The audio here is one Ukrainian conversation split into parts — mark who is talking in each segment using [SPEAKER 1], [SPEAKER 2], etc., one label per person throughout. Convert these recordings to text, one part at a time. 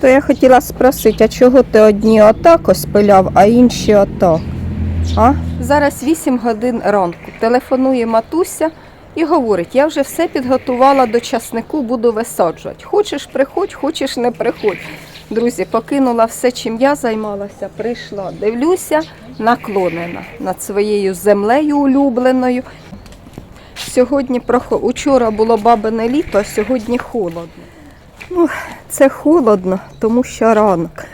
[SPEAKER 1] То я хотіла спросити, а чого ти одні отак ось пиляв, а інші отак? А? Зараз 8 годин ранку. Телефонує матуся і говорить: я вже все підготувала до часнику, буду висаджувати. Хочеш приходь, хочеш не приходь. Друзі, покинула все, чим я займалася, прийшла. Дивлюся, наклонена над своєю землею улюбленою. Сьогодні. Учора було бабине літо, а сьогодні холодно. Ну, це холодно, тому що ранок.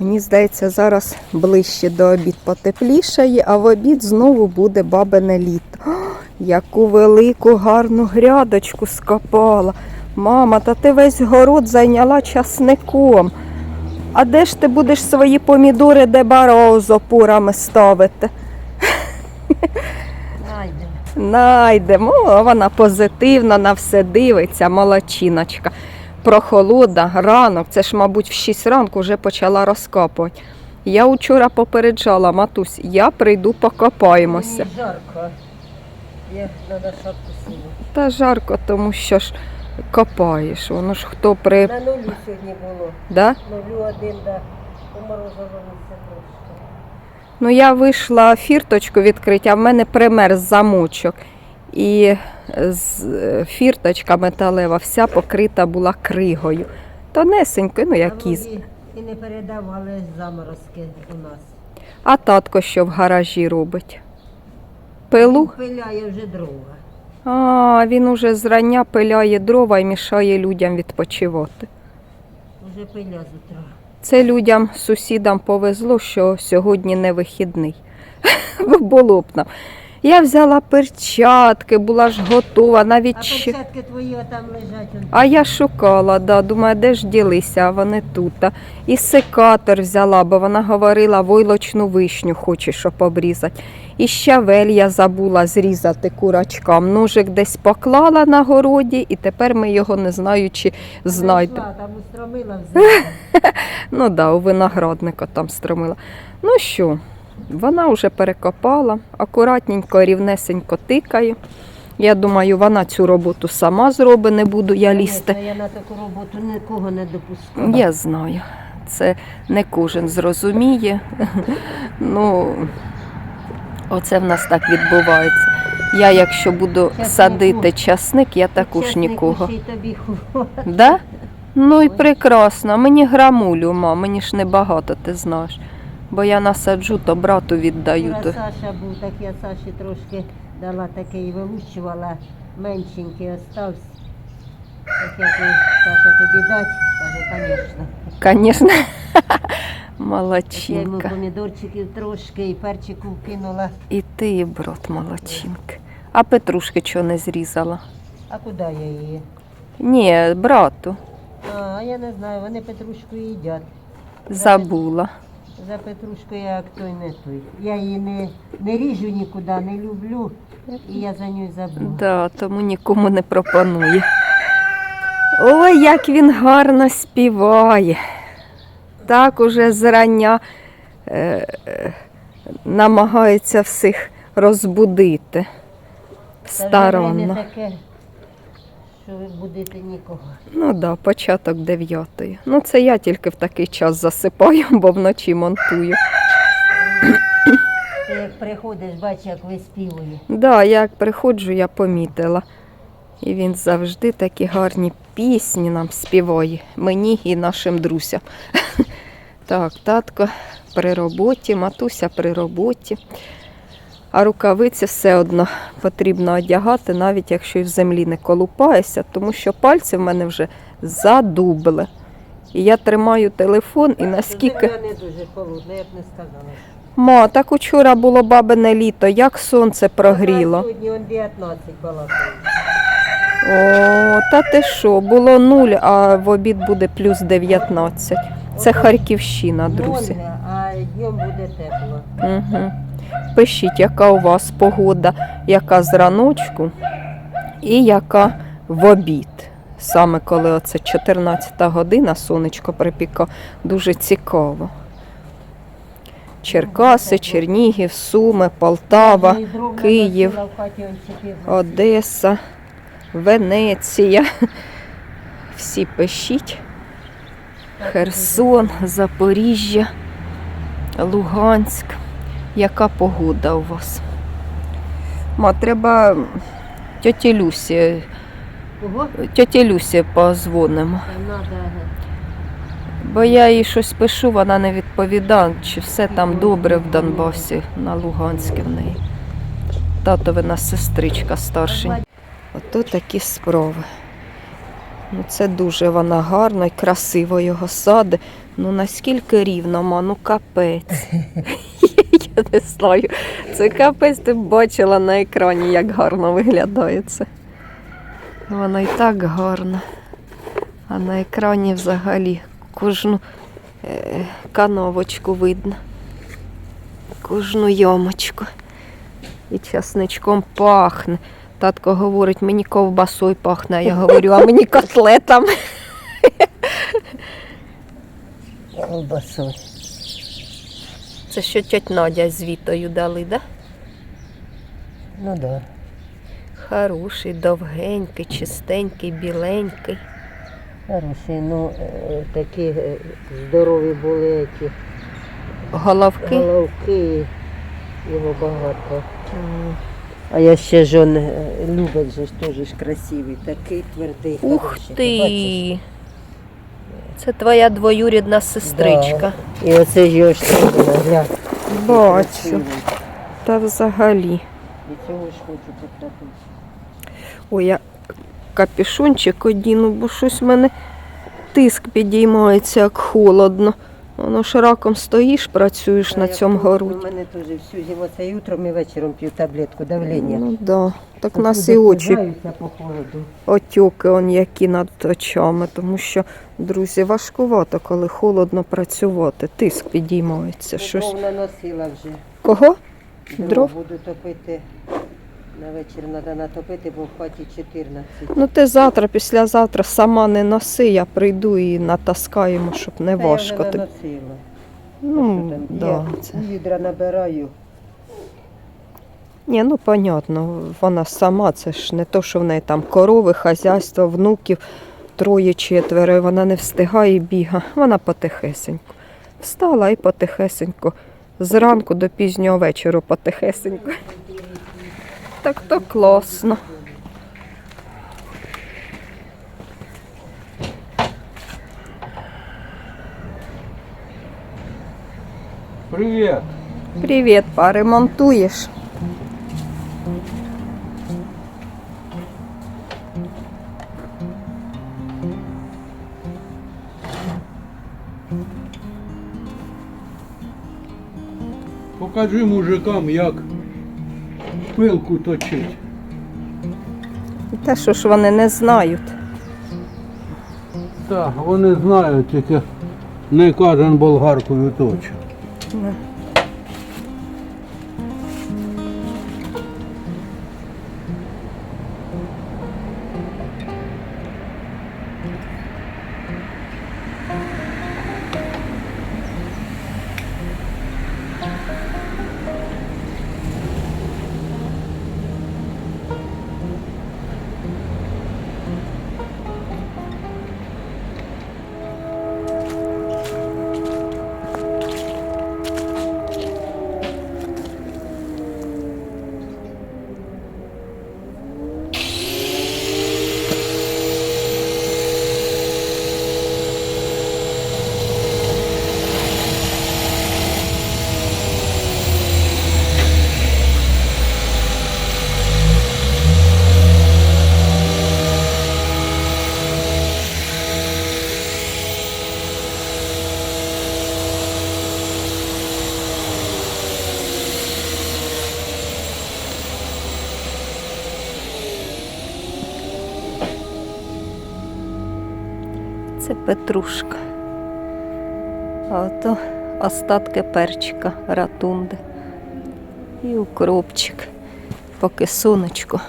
[SPEAKER 1] Мені здається, зараз ближче до обід потеплішає, а в обід знову буде бабине літо. О, яку велику гарну грядочку скопала. Мама, та ти весь город зайняла часником. А де ж ти будеш свої помідори де баро з опорами ставити?
[SPEAKER 2] Найдемо.
[SPEAKER 1] Найдемо. О, вона позитивно на все дивиться, молодчиночка. Прохолода, ранок, це ж, мабуть, в 6 ранку вже почала розкопувати. Я вчора попереджала, матусь, я прийду покопаємося.
[SPEAKER 2] Мені жарко. Я треба шапку сіну.
[SPEAKER 1] Та жарко, тому що ж копаєш. Воно ж хто при.
[SPEAKER 2] На нулі сьогодні було.
[SPEAKER 1] Да?
[SPEAKER 2] Нулю один, да. Поморозилося трошки.
[SPEAKER 1] Ну, я вийшла фірточку відкрити, а в мене примерз замочок. І з е, фірточка металева вся покрита була кригою. Тонесенькою, ну якісь.
[SPEAKER 2] І не передавали заморозки у нас.
[SPEAKER 1] А татко що в гаражі робить? Пилу?
[SPEAKER 2] Пиляє вже дрова.
[SPEAKER 1] А, він уже зрання пиляє дрова і мішає людям відпочивати.
[SPEAKER 2] Вже пиля з утра.
[SPEAKER 1] Це людям, сусідам повезло, що сьогодні не вихідний. Було б нам. Я взяла перчатки, була ж готова, навіть.
[SPEAKER 2] А перчатки твої там лежать.
[SPEAKER 1] А я шукала, да, думаю, де ж ділися, а вони тут. І секатор взяла, бо вона говорила, войлочну вишню хоче, щоб обрізати. І щавель я забула зрізати курачкам. Ножик десь поклала на городі, і тепер ми його не знаю, чи знайдемо.
[SPEAKER 2] Там устромила взяла.
[SPEAKER 1] Ну да, у виноградника там стромила. Ну що, вона вже перекопала, акуратненько, рівнесенько тикає. Я думаю, вона цю роботу сама зробить, не буду я лізти.
[SPEAKER 2] Я на таку роботу нікого не допускаю.
[SPEAKER 1] Я знаю, це не кожен зрозуміє. Ну, оце в нас так відбувається. Я, якщо буду
[SPEAKER 2] Часнику.
[SPEAKER 1] садити часник, я також
[SPEAKER 2] Чеснику
[SPEAKER 1] нікого.
[SPEAKER 2] тобі
[SPEAKER 1] Да? Ну і прекрасно. Мені грамулю, ма, мені ж небагато, ти знаєш. Бо я насаджу, то брату віддаю.
[SPEAKER 2] Вчора. Саша був, так я Саші трошки дала таке і вилущувала, меншенький остався. Так я кажу, Саша тобі дать? Каже, звісно.
[SPEAKER 1] Звісно.
[SPEAKER 2] Я йому помідорчиків трошки і перчику вкинула.
[SPEAKER 1] І ти, брат, молодчинка. А петрушки чого не зрізала?
[SPEAKER 2] А куди я її?
[SPEAKER 1] Ні, брату,
[SPEAKER 2] А, я не знаю, вони петрушку їдять.
[SPEAKER 1] забула.
[SPEAKER 2] За петрушку я як той не той. Я її не, не ріжу нікуди, не люблю. І я за нею забула.
[SPEAKER 1] Да, тому нікому не пропонує. Ой, як він гарно співає. Так уже зрання е, е, намагається всіх розбудити.
[SPEAKER 2] Та що ви будете нікого.
[SPEAKER 1] Ну так, да, початок дев'ятої. Ну, це я тільки в такий час засипаю, бо вночі монтую.
[SPEAKER 2] Ти як приходиш, бачиш, як виспівує.
[SPEAKER 1] Так, Да, як приходжу, я помітила. І він завжди такі гарні пісні нам співає, мені і нашим друзям. Так, татко при роботі, матуся при роботі. А рукавиці все одно потрібно одягати, навіть якщо і в землі не колупаюся, тому що пальці в мене вже задубли. І я тримаю телефон і наскільки.
[SPEAKER 2] Земля не дуже холодна, я б не сказала.
[SPEAKER 1] Ма, так учора було бабине літо, як сонце прогріло.
[SPEAKER 2] Сьогодні он 19 балакає.
[SPEAKER 1] О, та ти що, було нуль, а в обід буде плюс 19. Це Харківщина, друзі.
[SPEAKER 2] Ноль, а днем буде тепло.
[SPEAKER 1] Угу. Пишіть, яка у вас погода, яка з раночку і яка в обід. Саме коли оце 14 година, сонечко припіка, дуже цікаво. Черкаси, Чернігів, Суми, Полтава, Київ. Одеса, Венеція. Всі пишіть. Херсон, Запоріжжя, Луганськ. Яка погода у вас? Ма, треба тьоті Люсі,
[SPEAKER 2] Кого?
[SPEAKER 1] тьоті Люсі позвонимо. Бо я їй щось пишу, вона не відповідає, чи все там добре в Донбасі, на Луганське в неї. Татовина сестричка старшенька. Ото такі справи. Ну, це дуже вона гарно і красиво його сади. Ну наскільки рівно, ма, ну капець. Я не знаю. Це капець ти бачила на екрані, як гарно виглядає це. Воно і так гарно. А на екрані взагалі кожну е, кановочку видно. Кожну ямочку. І часничком пахне. Татко говорить, мені ковбасою пахне, а я говорю, а мені котлетами.
[SPEAKER 2] колбасою.
[SPEAKER 1] Це що тьоть Надя з Вітою дали, да?
[SPEAKER 2] Ну да.
[SPEAKER 1] Хороший, довгенький, чистенький, біленький.
[SPEAKER 2] Хороший, ну е, такі е, здорові були ті
[SPEAKER 1] Головки.
[SPEAKER 2] головки, його багато. А я ще ж он е, любить же ж теж красивий, такий твердий.
[SPEAKER 1] Ух
[SPEAKER 2] хороший.
[SPEAKER 1] ти!
[SPEAKER 2] бачиш?
[SPEAKER 1] Це твоя двоюрідна сестричка.
[SPEAKER 2] Да. І оце ж його.
[SPEAKER 1] Бачу. Та взагалі.
[SPEAKER 2] І цього ж хочу потрапити.
[SPEAKER 1] Ой, я капюшончик одіну, бо щось в мене тиск підіймається, як холодно. Воно ж раком стоїш, працюєш на цьому
[SPEAKER 2] У мене теж всю зиму це і утром і вечором п'ю таблетку давлення.
[SPEAKER 1] Ну да. Так нас і очі отьоки, он які над очами, тому що, друзі, важкувато, коли холодно працювати. Тиск підіймається. Щось.
[SPEAKER 2] Наносила вже.
[SPEAKER 1] Кого?
[SPEAKER 2] Дров,
[SPEAKER 1] Дров?
[SPEAKER 2] буду топити. На вечір треба натопити, бо в хаті 14.
[SPEAKER 1] Ну ти завтра, післязавтра сама не носи, я прийду і натаскаємо, щоб не
[SPEAKER 2] Та
[SPEAKER 1] важко.
[SPEAKER 2] Я вже
[SPEAKER 1] тобі.
[SPEAKER 2] наносила.
[SPEAKER 1] Ну,
[SPEAKER 2] Що там?
[SPEAKER 1] да,
[SPEAKER 2] Я
[SPEAKER 1] це.
[SPEAKER 2] відра набираю.
[SPEAKER 1] Ні, ну понятно, вона сама, це ж не то, що в неї там корови, хазяйство, внуків, троє, четверо, і вона не встигає і біга. Вона потихесеньку. Встала і потихесеньку. Зранку до пізнього вечора потихесеньку. Так то класно.
[SPEAKER 3] Привет.
[SPEAKER 1] Привіт, поремонтуєш?
[SPEAKER 3] Покажи мужикам, як пилку точить.
[SPEAKER 1] Те, що ж вони не знають.
[SPEAKER 3] Так, вони знають, тільки не кожен болгаркою точить.
[SPEAKER 1] Це петрушка. А ото остатки перчика, ратунди. І укропчик. Поки сонечко.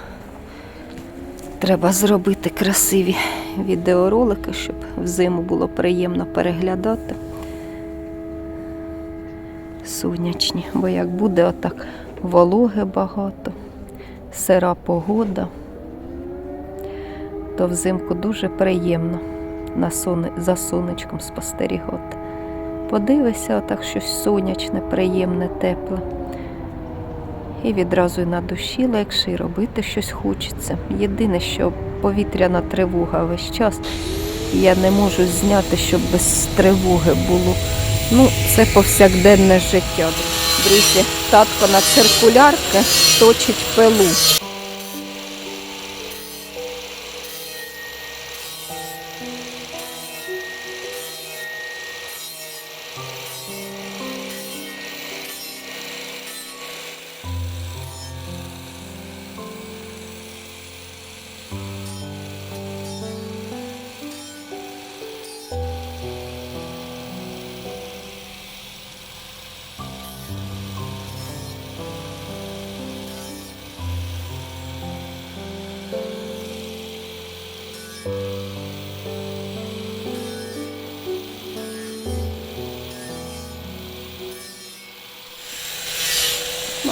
[SPEAKER 1] Треба зробити красиві відеоролики, щоб взиму було приємно переглядати. Сонячні, бо як буде отак вологи багато, сира погода, то взимку дуже приємно за сонечком спостерігати. Подивися, отак щось сонячне, приємне, тепле. І відразу й на душі легше, і робити щось хочеться. Єдине, що повітряна тривога весь час. Я не можу зняти, щоб без тривоги було. Ну, це повсякденне життя. Друзі, татко на циркулярки точить пилу.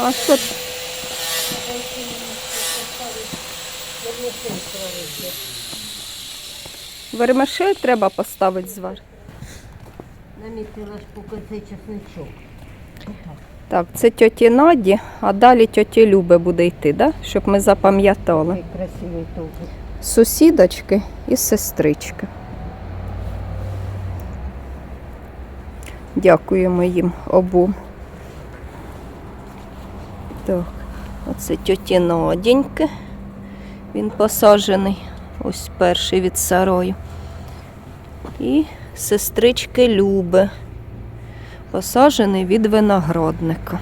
[SPEAKER 1] А що? Вермишель треба поставити звар.
[SPEAKER 2] Намітила ж поки цей чесничок.
[SPEAKER 1] Так, це тьоті Наді, а далі тьоті Люби буде йти, да? щоб ми запам'ятали.
[SPEAKER 2] Красивий.
[SPEAKER 1] Сусідочки і сестрички. Дякуємо їм обом. Так, оце тьоті Надіньки. Він посаджений. Ось перший від сарою. І сестрички Люби. Посаджений від виноградника.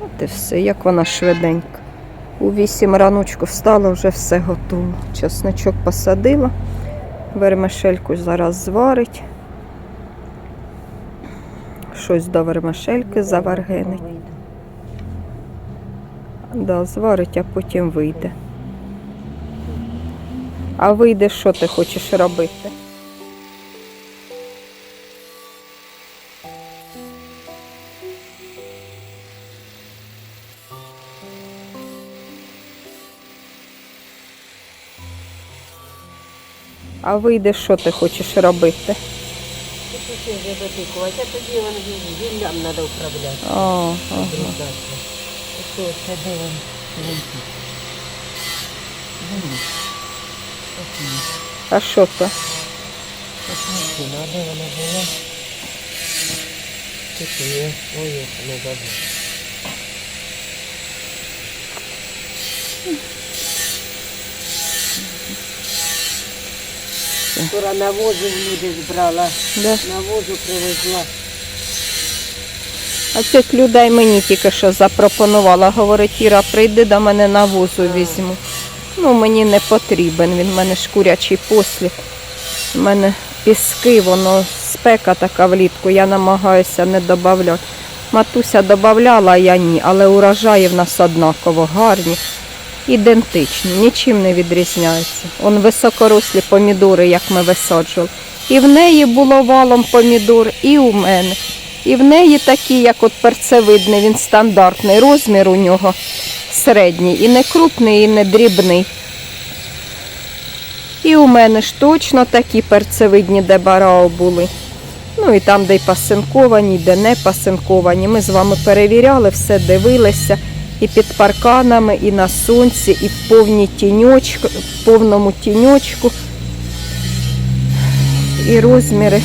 [SPEAKER 1] От і все, як вона швиденько. У вісім раночку встала, вже все готово. Чесночок посадила, вермишельку зараз зварить. Щось до вермишельки заваргенить. Да, зварить, а потім вийде. А вийде, що ти хочеш робити? А вийде, що ти хочеш робити?
[SPEAKER 2] Тут вже дотикувати, а тоді він віллям треба управляти.
[SPEAKER 1] О, ага.
[SPEAKER 2] Ось це де він летить.
[SPEAKER 1] А що то?
[SPEAKER 2] Посмотри, ну, а де вона була? Тут є. Ой, не забув. Вчора навозу в люди збрала,
[SPEAKER 1] Да.
[SPEAKER 2] навозу привезла.
[SPEAKER 1] А тьоть людей мені тільки що запропонувала. Говорить, Іра, прийди до мене на возу візьму. Ну, мені не потрібен, він в мене ж курячий послід. У мене піски, воно спека така влітку, я намагаюся не додавати. Матуся додавала, а я ні, але урожаї в нас однаково гарні, ідентичні, нічим не відрізняються. Он високорослі помідори, як ми висаджували. І в неї було валом помідор, і у мене. І в неї такі, як от перцевидний, він стандартний, розмір у нього середній, і не крупний, і не дрібний. І у мене ж точно такі перцевидні, де барао були. Ну і там, де й пасинковані, де не пасинковані. Ми з вами перевіряли, все дивилися. І під парканами, і на сонці, і в повній тіньочку, в повному тіньочку. І розміри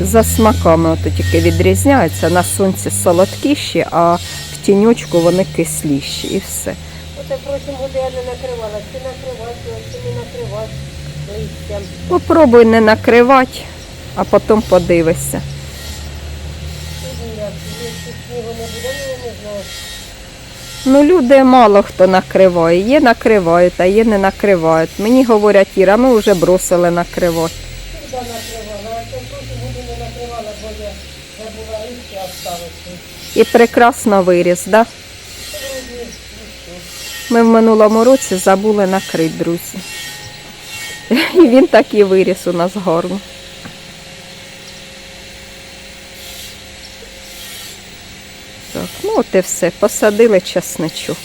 [SPEAKER 1] за смаками ото тільки відрізняються. На сонці солодкіші, а в тіньочку вони кисліші і все.
[SPEAKER 2] Оце протягом не накривала. Чи накривати, чи не накривати листям.
[SPEAKER 1] Попробуй не накривати, а потім
[SPEAKER 2] якщо снігу не буде, ну, я не знаю.
[SPEAKER 1] Ну, люди мало хто накриває. Є накривають, а є не накривають. Мені говорять, Іра, ми вже бросили накривати.
[SPEAKER 2] Всегда накривала, а протягом году не накривала, бо я забула оставити.
[SPEAKER 1] І прекрасно виріс, да? Ми в минулому році забули накрити, друзі. І він так і виріс у нас гарно. Так, ну от і все. Посадили часничок.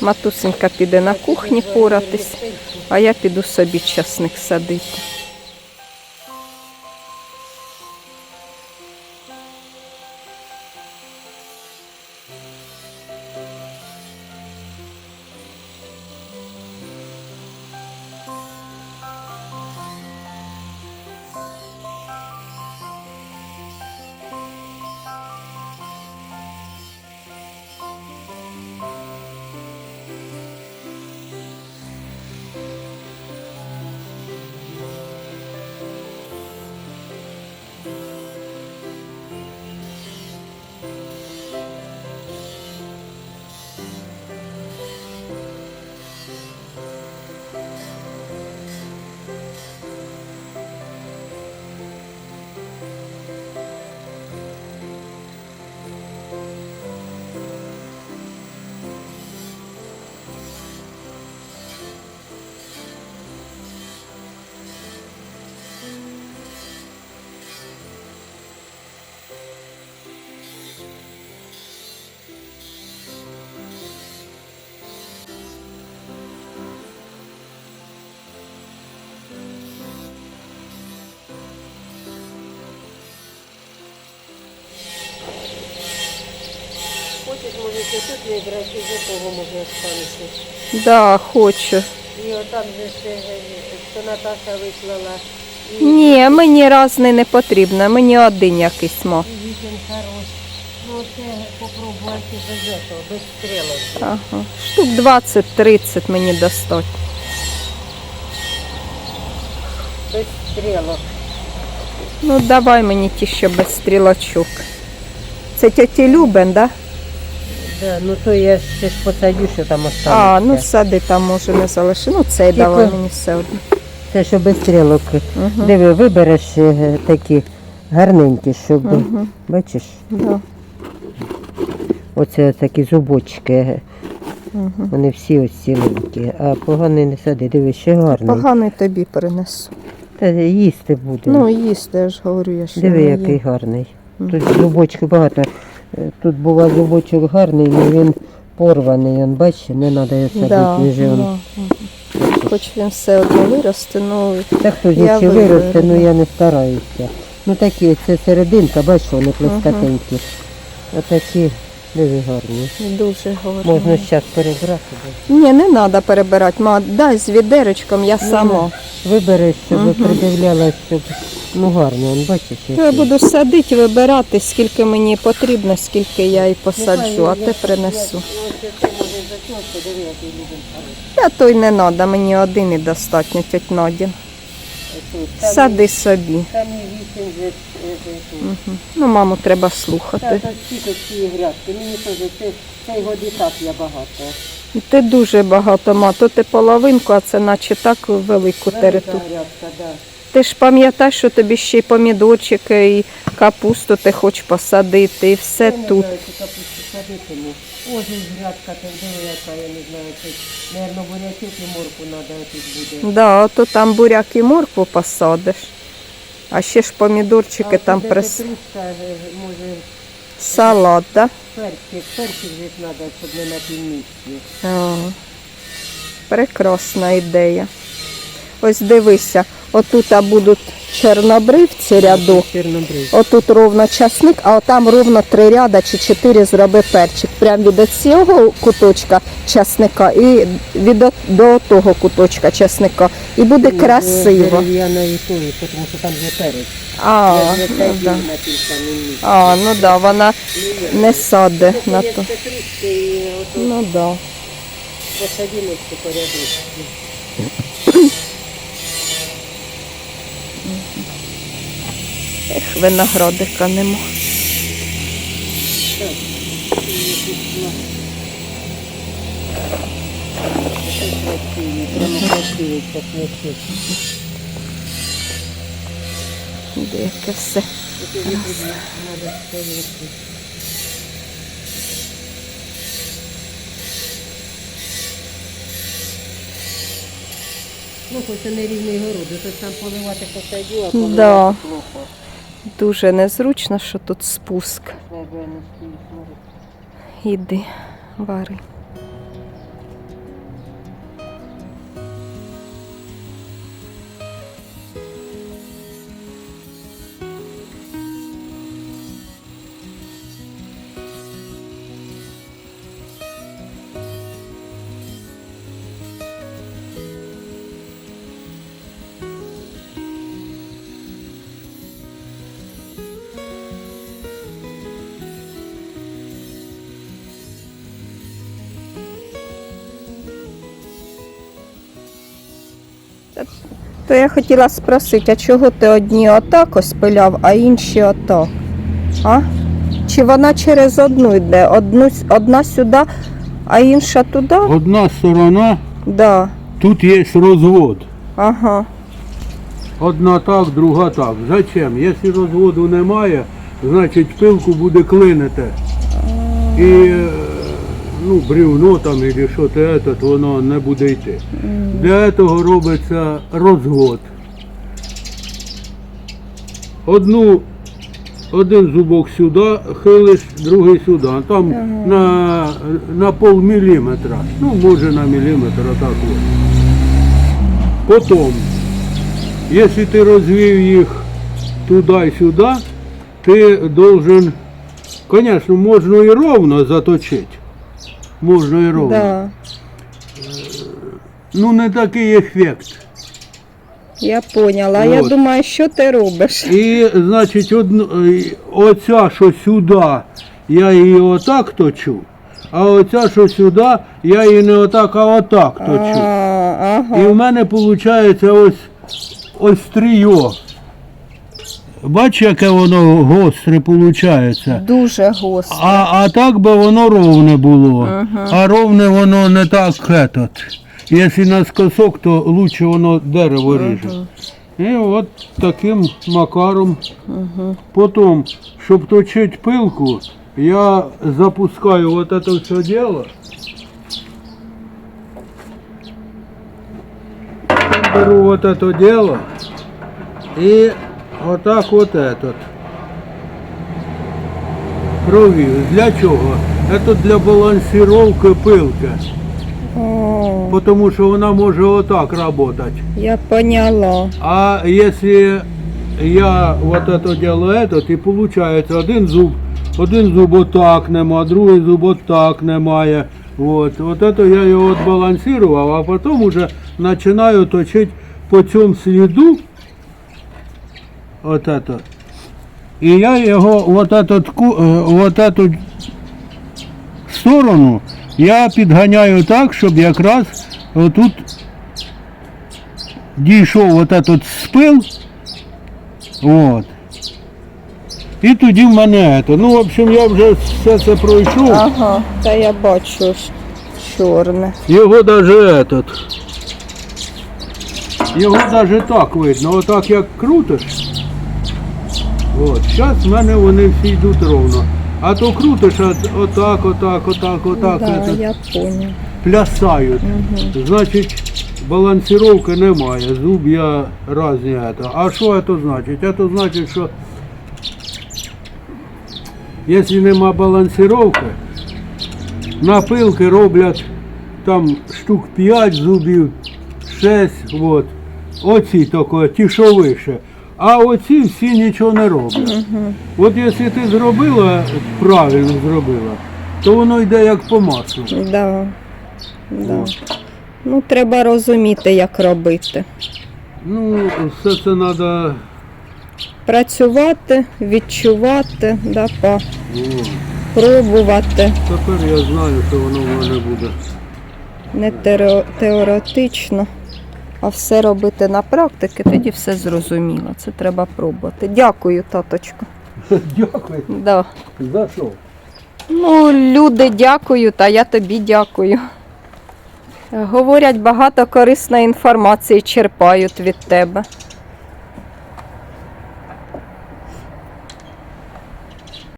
[SPEAKER 1] Матусенька піде на кухні поратись, а я піду собі часник садити.
[SPEAKER 2] Хочеш, може, ти тут вибрати, і до того останеться.
[SPEAKER 1] Да, хочу.
[SPEAKER 2] І отам же ще, е, що Наташа вислала. І
[SPEAKER 1] Ні, мені разний не потрібно, мені один якийсь мо.
[SPEAKER 2] і вісім хорош. Ну, це попробувати без цього, без стрілок.
[SPEAKER 1] Ага. Штук 20-30 мені достатньо.
[SPEAKER 2] Без стрілок.
[SPEAKER 1] Ну, давай мені ті, що без стрілочок. Це тьоті Любен, да?
[SPEAKER 2] Да, ну то я ж посадю, що там останеться.
[SPEAKER 1] А, ну сади там може не залиши. Ну, цей
[SPEAKER 2] Тільки-
[SPEAKER 1] давай мені все одно.
[SPEAKER 2] Це що без стрілок.
[SPEAKER 1] Угу.
[SPEAKER 2] Диви, вибереш е, такі гарненькі, щоб,
[SPEAKER 1] Угу.
[SPEAKER 2] бачиш,
[SPEAKER 1] Да.
[SPEAKER 2] оце такі зубочки.
[SPEAKER 1] Угу.
[SPEAKER 2] Вони всі ось ціленькі, а поганий не сади, диви, ще гарний.
[SPEAKER 1] Поганий тобі перенесу.
[SPEAKER 2] Та їсти буде.
[SPEAKER 1] Ну, їсти, я ж говорю, я ще
[SPEAKER 2] диви,
[SPEAKER 1] не
[SPEAKER 2] який
[SPEAKER 1] їм.
[SPEAKER 2] гарний. Тут зубочки багато. Е, Тут був зубочок гарний, але він порваний. Он, бачиш, не треба його садити.
[SPEAKER 1] Да,
[SPEAKER 2] він же он-
[SPEAKER 1] да. Хоч він все одно виросте, ну
[SPEAKER 2] Та хто ж
[SPEAKER 1] Я
[SPEAKER 2] ще виросте, ну я не стараюся. Ну такі, це серединка, бачиш, вони плескатенькі. Отакі, диви гарні.
[SPEAKER 1] дуже гарно.
[SPEAKER 2] Можна зараз перебрати. да.
[SPEAKER 1] Ні, не треба перебирати. Ма, дай з відерочком, я сама.
[SPEAKER 2] Вибереш, щоб придивлялась, щоб ну гарно, он бачиш.
[SPEAKER 1] Я буду садити, вибирати, скільки мені потрібно, скільки я і посаджу, а те принесу. Я той не треба, мені один і достатньо, тьоть Надін. Сади собі.
[SPEAKER 2] Там і вісім вже. тут.
[SPEAKER 1] Мгм. Ну, маму треба слухати.
[SPEAKER 2] та скільки цієї грядки. Мені теж це, цей год і так я багато.
[SPEAKER 1] Ти дуже багато ма, то ти половинку, а це наче так велику
[SPEAKER 2] Велика
[SPEAKER 1] територію.
[SPEAKER 2] грядка, да.
[SPEAKER 1] Ти ж пам'ятаєш, що тобі ще й помідорчики, і капусту ти хочеш посадити, і все
[SPEAKER 2] Я не
[SPEAKER 1] тут.
[SPEAKER 2] знаю, чи капусту садитиму. Ось ось грядка, так диви, яка, я не знаю, це, наверно, бурячок і морку треба тут буде.
[SPEAKER 1] Да, ото там буряк і моркву посадиш. А ще ж помідорчики там прис...
[SPEAKER 2] петрушка, е, може,
[SPEAKER 1] Салат, да?
[SPEAKER 2] перчик, перчик же треба, щоб не на півмісці.
[SPEAKER 1] О, прекрасна ідея. Ось дивися, отут будуть чорнобривці рядок. Отут ровно часник, а там ровно три ряда чи чотири зроби перчик. Прям від цього куточка часника і від до того куточка часника. І буде красиво.
[SPEAKER 2] Дерев'яної тої, тому що там є перець.
[SPEAKER 1] А, ну, да. а, ну да, вона не саде на то. Ну да.
[SPEAKER 2] посадимо ці порядочки.
[SPEAKER 1] Виноградика нема. Деяке все.
[SPEAKER 2] Ну, хоч це не рівний город, то там поливати посадю, а поливати плохо.
[SPEAKER 1] Дуже незручно, що тут спуск. Іди, вари. То я хотіла спросити, а чого ти одні отак ось пиляв, а інші отак? А? Чи вона через одну йде? Одну, одна сюди, а інша туди?
[SPEAKER 3] Одна сторона,
[SPEAKER 1] Да.
[SPEAKER 3] тут є розвод.
[SPEAKER 1] Ага.
[SPEAKER 3] Одна так, друга так. Зачем? Якщо розводу немає, значить пилку буде клинити. І ну, брівно там або що то этот, воно не буде йти. Для цього робиться розвод. Одну, один зубок сюди хилиш, другий сюди. Там на, на пол міліметра. Ну, може на міліметр, отак от. Потім, якщо ти розвів їх туди і сюди, ти должен, звісно, можна і ровно заточити. Можна і ровно.
[SPEAKER 1] Да.
[SPEAKER 3] Ну не такий ефект.
[SPEAKER 1] Я поняла. Я думаю, що ти робиш?
[SPEAKER 3] І, значить, одну, е, оця, що сюди, я її отак точу, а оця, що сюди, я її не отак, а отак
[SPEAKER 1] А,
[SPEAKER 3] точу.
[SPEAKER 1] ага.
[SPEAKER 3] І в мене виходить ось ось тріо. Бач, яке воно гостре виходить.
[SPEAKER 1] Дуже гостро.
[SPEAKER 3] А, а так би воно ровне було. А ровне воно не так этот. Якщо наскосок, то лучше воно дерево ріже. І от таким макаром. Потім, щоб точити пилку, я запускаю вот это все дело. Беру вот это дело и вот так вот этот провів. Для чого? Це для балансировки пилки,
[SPEAKER 1] О,
[SPEAKER 3] тому що вона може отак працювати.
[SPEAKER 1] я поняла.
[SPEAKER 3] А если я вот это делаю этот, і получается один зуб, один зуб отак нема, другий зуб отак немає. Вот. Вот это я його отбалансировал, а потом уже начинаю точить по цьому сліду. Вот это. І я його вот этот, ку- е, вот эту сторону я підганяю так, щоб якраз отут дійшов от этот спил. От. І тоді в мене це. Ну, в общем, я вже все це пройшов.
[SPEAKER 1] Ага, та я бачу ж чорне.
[SPEAKER 3] Його даже этот. Його даже так видно. Отак як крутиш. От. Зараз в мене вони всі йдуть ровно. А то крутиш от- отак, отак, отак, отак.
[SPEAKER 1] да, я
[SPEAKER 3] плясають. Значить, балансировки немає. Зуб я это. А що це значить? Це значить, що якщо нема балансировки, на пилки роблять там штук 5 зубів, 6, от. Оці тільки, ті, що вище. А оці всі нічого не роблять. От якщо ти зробила, правильно зробила, то воно йде як по маслу.
[SPEAKER 1] Да. Да. Ну, треба розуміти, як робити.
[SPEAKER 3] Ну, все це треба.
[SPEAKER 1] Працювати, відчувати, да, па, пробувати.
[SPEAKER 3] Тепер я знаю, що воно в мене буде.
[SPEAKER 1] Не теоре- теоретично, а все робити на практиці, тоді все зрозуміло. Це треба пробувати. Дякую, таточко.
[SPEAKER 3] Дякую.
[SPEAKER 1] Да.
[SPEAKER 3] За що?
[SPEAKER 1] Ну, люди дякують, а я тобі дякую. Говорять, багато корисної інформації черпають від тебе.